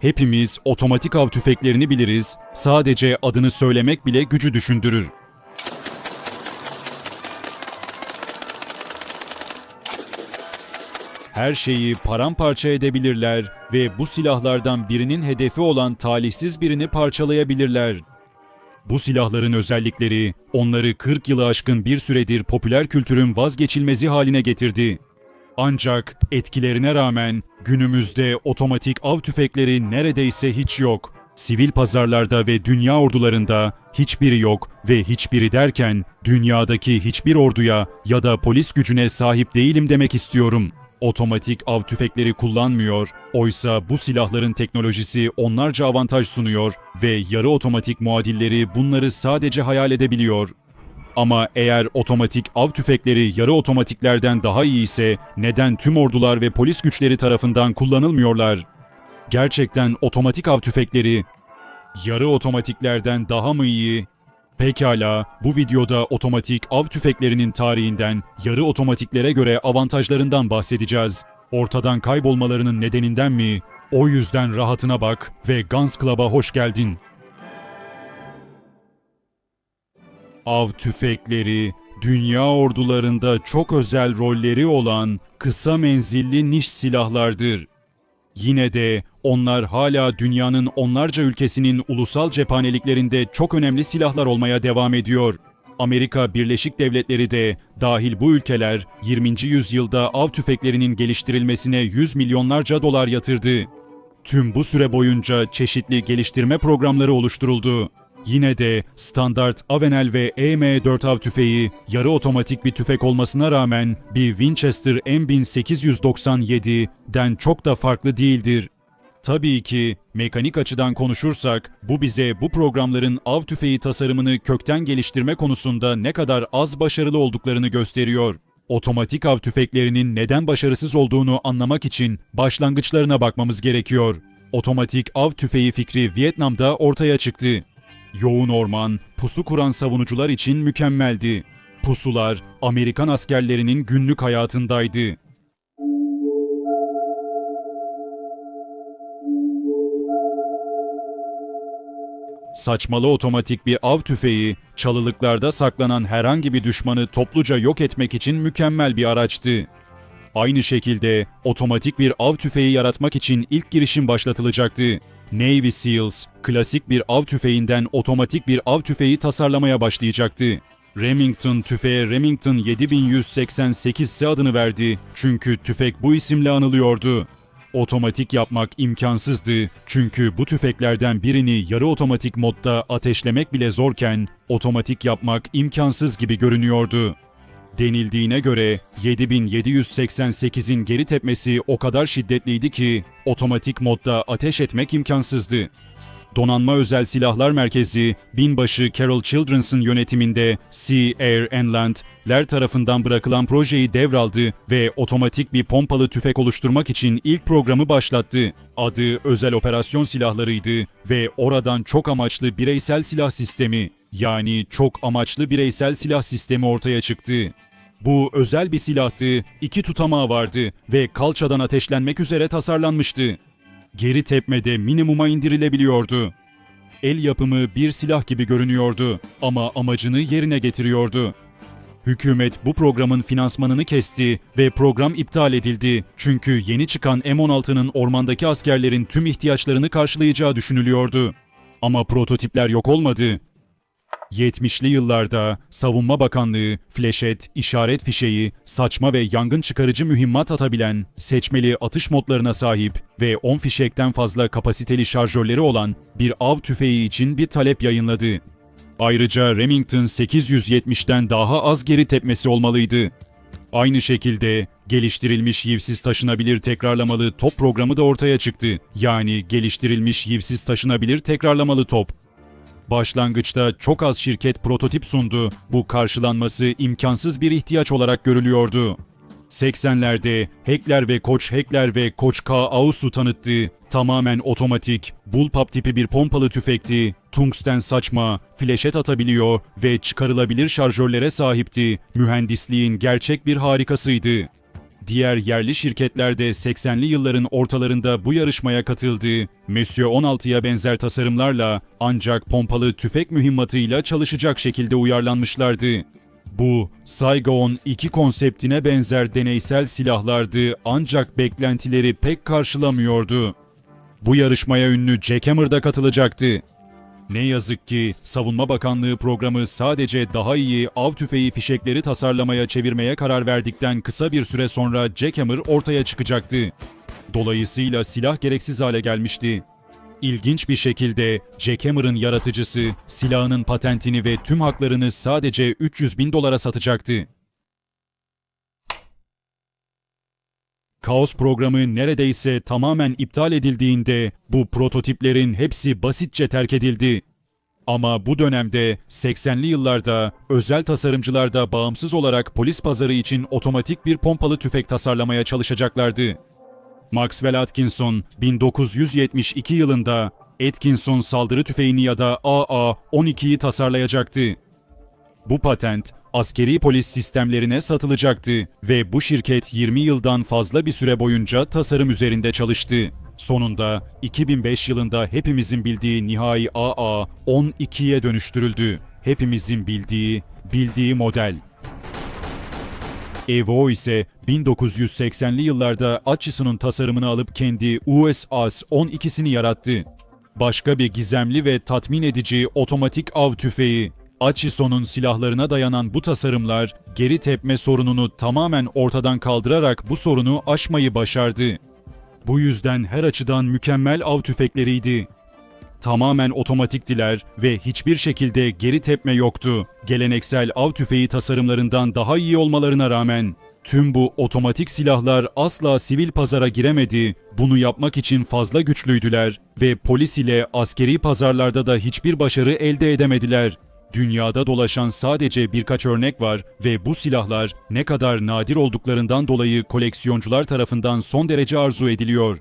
Hepimiz otomatik av tüfeklerini biliriz. Sadece adını söylemek bile gücü düşündürür. Her şeyi paramparça edebilirler ve bu silahlardan birinin hedefi olan talihsiz birini parçalayabilirler. Bu silahların özellikleri onları 40 yılı aşkın bir süredir popüler kültürün vazgeçilmezi haline getirdi. Ancak etkilerine rağmen günümüzde otomatik av tüfekleri neredeyse hiç yok. Sivil pazarlarda ve dünya ordularında hiçbiri yok ve hiçbiri derken dünyadaki hiçbir orduya ya da polis gücüne sahip değilim demek istiyorum. Otomatik av tüfekleri kullanmıyor, oysa bu silahların teknolojisi onlarca avantaj sunuyor ve yarı otomatik muadilleri bunları sadece hayal edebiliyor. Ama eğer otomatik av tüfekleri yarı otomatiklerden daha iyi ise neden tüm ordular ve polis güçleri tarafından kullanılmıyorlar? Gerçekten otomatik av tüfekleri yarı otomatiklerden daha mı iyi? Pekala, bu videoda otomatik av tüfeklerinin tarihinden yarı otomatiklere göre avantajlarından bahsedeceğiz. Ortadan kaybolmalarının nedeninden mi? O yüzden rahatına bak ve Guns Club'a hoş geldin. Av tüfekleri, dünya ordularında çok özel rolleri olan kısa menzilli niş silahlardır. Yine de onlar hala dünyanın onlarca ülkesinin ulusal cephaneliklerinde çok önemli silahlar olmaya devam ediyor. Amerika Birleşik Devletleri de dahil bu ülkeler 20. yüzyılda av tüfeklerinin geliştirilmesine 100 milyonlarca dolar yatırdı. Tüm bu süre boyunca çeşitli geliştirme programları oluşturuldu. Yine de standart Avenel ve EM4 av tüfeği yarı otomatik bir tüfek olmasına rağmen bir Winchester M1897'den çok da farklı değildir. Tabii ki mekanik açıdan konuşursak bu bize bu programların av tüfeği tasarımını kökten geliştirme konusunda ne kadar az başarılı olduklarını gösteriyor. Otomatik av tüfeklerinin neden başarısız olduğunu anlamak için başlangıçlarına bakmamız gerekiyor. Otomatik av tüfeği fikri Vietnam'da ortaya çıktı. Yoğun orman, pusu kuran savunucular için mükemmeldi. Pusular Amerikan askerlerinin günlük hayatındaydı. Saçmalı otomatik bir av tüfeği, çalılıklarda saklanan herhangi bir düşmanı topluca yok etmek için mükemmel bir araçtı. Aynı şekilde otomatik bir av tüfeği yaratmak için ilk girişim başlatılacaktı. Navy SEALs, klasik bir av tüfeğinden otomatik bir av tüfeği tasarlamaya başlayacaktı. Remington tüfeğe Remington 7188 adını verdi çünkü tüfek bu isimle anılıyordu. Otomatik yapmak imkansızdı çünkü bu tüfeklerden birini yarı otomatik modda ateşlemek bile zorken otomatik yapmak imkansız gibi görünüyordu. Denildiğine göre 7788'in geri tepmesi o kadar şiddetliydi ki otomatik modda ateş etmek imkansızdı. Donanma Özel Silahlar Merkezi, binbaşı Carol Childrens'ın yönetiminde Sea, Air and Land'ler tarafından bırakılan projeyi devraldı ve otomatik bir pompalı tüfek oluşturmak için ilk programı başlattı. Adı Özel Operasyon Silahlarıydı ve oradan çok amaçlı bireysel silah sistemi, yani çok amaçlı bireysel silah sistemi ortaya çıktı. Bu özel bir silahtı, iki tutamağı vardı ve kalçadan ateşlenmek üzere tasarlanmıştı. Geri tepmede minimuma indirilebiliyordu. El yapımı bir silah gibi görünüyordu ama amacını yerine getiriyordu. Hükümet bu programın finansmanını kesti ve program iptal edildi. Çünkü yeni çıkan M16'nın ormandaki askerlerin tüm ihtiyaçlarını karşılayacağı düşünülüyordu. Ama prototipler yok olmadı. 70'li yıllarda Savunma Bakanlığı, fleşet, işaret fişeği, saçma ve yangın çıkarıcı mühimmat atabilen, seçmeli atış modlarına sahip ve 10 fişekten fazla kapasiteli şarjörleri olan bir av tüfeği için bir talep yayınladı. Ayrıca Remington 870'ten daha az geri tepmesi olmalıydı. Aynı şekilde geliştirilmiş yivsiz taşınabilir tekrarlamalı top programı da ortaya çıktı. Yani geliştirilmiş yivsiz taşınabilir tekrarlamalı top. Başlangıçta çok az şirket prototip sundu. Bu karşılanması imkansız bir ihtiyaç olarak görülüyordu. 80'lerde Heckler ve Koç Heckler ve Koç K. Ausu tanıttı. Tamamen otomatik, bullpup tipi bir pompalı tüfekti. Tungsten saçma, fleşet atabiliyor ve çıkarılabilir şarjörlere sahipti. Mühendisliğin gerçek bir harikasıydı. Diğer yerli şirketler de 80'li yılların ortalarında bu yarışmaya katıldı. Monsieur 16'ya benzer tasarımlarla ancak pompalı tüfek mühimmatıyla çalışacak şekilde uyarlanmışlardı. Bu, Saigon 2 konseptine benzer deneysel silahlardı ancak beklentileri pek karşılamıyordu. Bu yarışmaya ünlü Jack Hammer da katılacaktı. Ne yazık ki Savunma Bakanlığı programı sadece daha iyi av tüfeği fişekleri tasarlamaya çevirmeye karar verdikten kısa bir süre sonra Jackhammer ortaya çıkacaktı. Dolayısıyla silah gereksiz hale gelmişti. İlginç bir şekilde Jackhammer'ın yaratıcısı silahının patentini ve tüm haklarını sadece 300 bin dolara satacaktı. Kaos programı neredeyse tamamen iptal edildiğinde bu prototiplerin hepsi basitçe terk edildi. Ama bu dönemde 80'li yıllarda özel tasarımcılar da bağımsız olarak polis pazarı için otomatik bir pompalı tüfek tasarlamaya çalışacaklardı. Maxwell Atkinson 1972 yılında Atkinson saldırı tüfeğini ya da AA-12'yi tasarlayacaktı. Bu patent askeri polis sistemlerine satılacaktı ve bu şirket 20 yıldan fazla bir süre boyunca tasarım üzerinde çalıştı. Sonunda 2005 yılında hepimizin bildiği nihai AA-12'ye dönüştürüldü. Hepimizin bildiği, bildiği model. Evo ise 1980'li yıllarda Atchison'un tasarımını alıp kendi USAS 12'sini yarattı. Başka bir gizemli ve tatmin edici otomatik av tüfeği. Atchison'un silahlarına dayanan bu tasarımlar geri tepme sorununu tamamen ortadan kaldırarak bu sorunu aşmayı başardı. Bu yüzden her açıdan mükemmel av tüfekleriydi. Tamamen otomatiktiler ve hiçbir şekilde geri tepme yoktu. Geleneksel av tüfeği tasarımlarından daha iyi olmalarına rağmen tüm bu otomatik silahlar asla sivil pazara giremedi. Bunu yapmak için fazla güçlüydüler ve polis ile askeri pazarlarda da hiçbir başarı elde edemediler. Dünyada dolaşan sadece birkaç örnek var ve bu silahlar ne kadar nadir olduklarından dolayı koleksiyoncular tarafından son derece arzu ediliyor.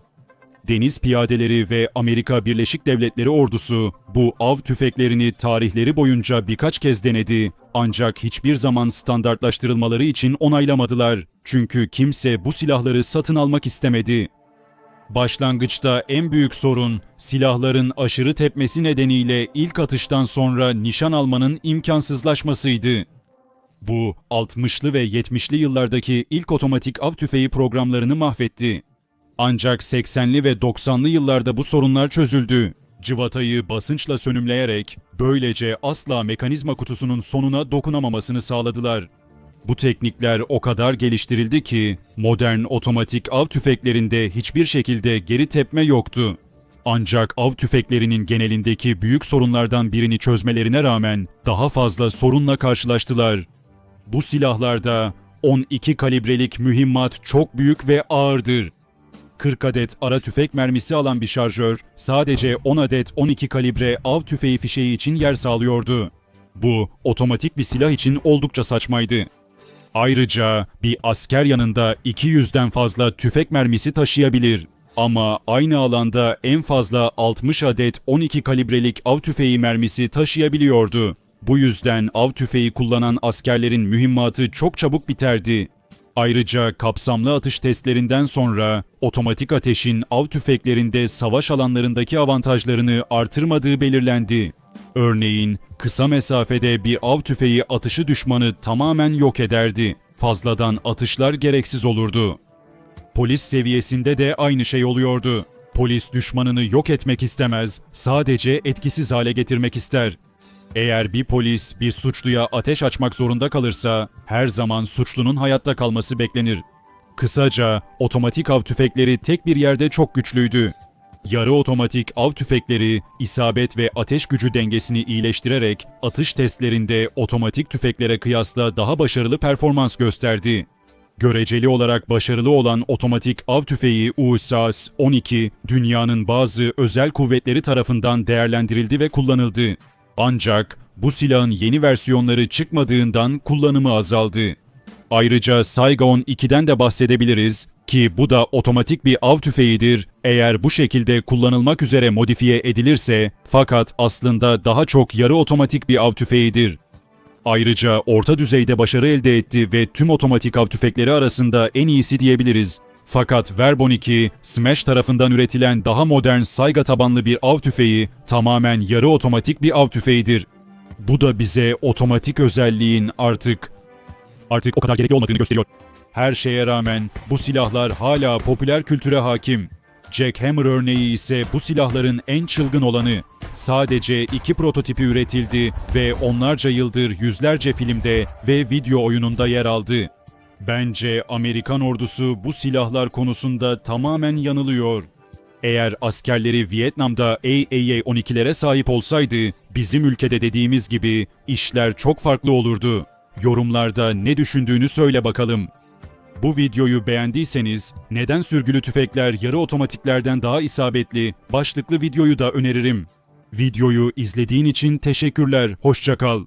Deniz piyadeleri ve Amerika Birleşik Devletleri ordusu bu av tüfeklerini tarihleri boyunca birkaç kez denedi ancak hiçbir zaman standartlaştırılmaları için onaylamadılar. Çünkü kimse bu silahları satın almak istemedi. Başlangıçta en büyük sorun silahların aşırı tepmesi nedeniyle ilk atıştan sonra nişan almanın imkansızlaşmasıydı. Bu 60'lı ve 70'li yıllardaki ilk otomatik av tüfeği programlarını mahvetti. Ancak 80'li ve 90'lı yıllarda bu sorunlar çözüldü. Cıvatayı basınçla sönümleyerek böylece asla mekanizma kutusunun sonuna dokunamamasını sağladılar. Bu teknikler o kadar geliştirildi ki modern otomatik av tüfeklerinde hiçbir şekilde geri tepme yoktu. Ancak av tüfeklerinin genelindeki büyük sorunlardan birini çözmelerine rağmen daha fazla sorunla karşılaştılar. Bu silahlarda 12 kalibrelik mühimmat çok büyük ve ağırdır. 40 adet ara tüfek mermisi alan bir şarjör sadece 10 adet 12 kalibre av tüfeği fişeği için yer sağlıyordu. Bu otomatik bir silah için oldukça saçmaydı. Ayrıca bir asker yanında 200'den fazla tüfek mermisi taşıyabilir. Ama aynı alanda en fazla 60 adet 12 kalibrelik av tüfeği mermisi taşıyabiliyordu. Bu yüzden av tüfeği kullanan askerlerin mühimmatı çok çabuk biterdi. Ayrıca kapsamlı atış testlerinden sonra otomatik ateşin av tüfeklerinde savaş alanlarındaki avantajlarını artırmadığı belirlendi. Örneğin kısa mesafede bir av tüfeği atışı düşmanı tamamen yok ederdi. Fazladan atışlar gereksiz olurdu. Polis seviyesinde de aynı şey oluyordu. Polis düşmanını yok etmek istemez, sadece etkisiz hale getirmek ister. Eğer bir polis bir suçluya ateş açmak zorunda kalırsa her zaman suçlunun hayatta kalması beklenir. Kısaca otomatik av tüfekleri tek bir yerde çok güçlüydü. Yarı otomatik av tüfekleri isabet ve ateş gücü dengesini iyileştirerek atış testlerinde otomatik tüfeklere kıyasla daha başarılı performans gösterdi. Göreceli olarak başarılı olan otomatik av tüfeği USAS 12 dünyanın bazı özel kuvvetleri tarafından değerlendirildi ve kullanıldı. Ancak bu silahın yeni versiyonları çıkmadığından kullanımı azaldı. Ayrıca Saigon 2'den de bahsedebiliriz ki bu da otomatik bir av tüfeğidir eğer bu şekilde kullanılmak üzere modifiye edilirse fakat aslında daha çok yarı otomatik bir av tüfeğidir. Ayrıca orta düzeyde başarı elde etti ve tüm otomatik av tüfekleri arasında en iyisi diyebiliriz. Fakat Verbon 2, Smash tarafından üretilen daha modern Saiga tabanlı bir av tüfeği tamamen yarı otomatik bir av tüfeğidir. Bu da bize otomatik özelliğin artık artık o kadar gerekli olmadığını gösteriyor. Her şeye rağmen bu silahlar hala popüler kültüre hakim. Jack Hammer örneği ise bu silahların en çılgın olanı. Sadece iki prototipi üretildi ve onlarca yıldır yüzlerce filmde ve video oyununda yer aldı. Bence Amerikan ordusu bu silahlar konusunda tamamen yanılıyor. Eğer askerleri Vietnam'da AAA-12'lere sahip olsaydı, bizim ülkede dediğimiz gibi işler çok farklı olurdu. Yorumlarda ne düşündüğünü söyle bakalım. Bu videoyu beğendiyseniz neden sürgülü tüfekler yarı otomatiklerden daha isabetli başlıklı videoyu da öneririm. Videoyu izlediğin için teşekkürler, hoşça kal.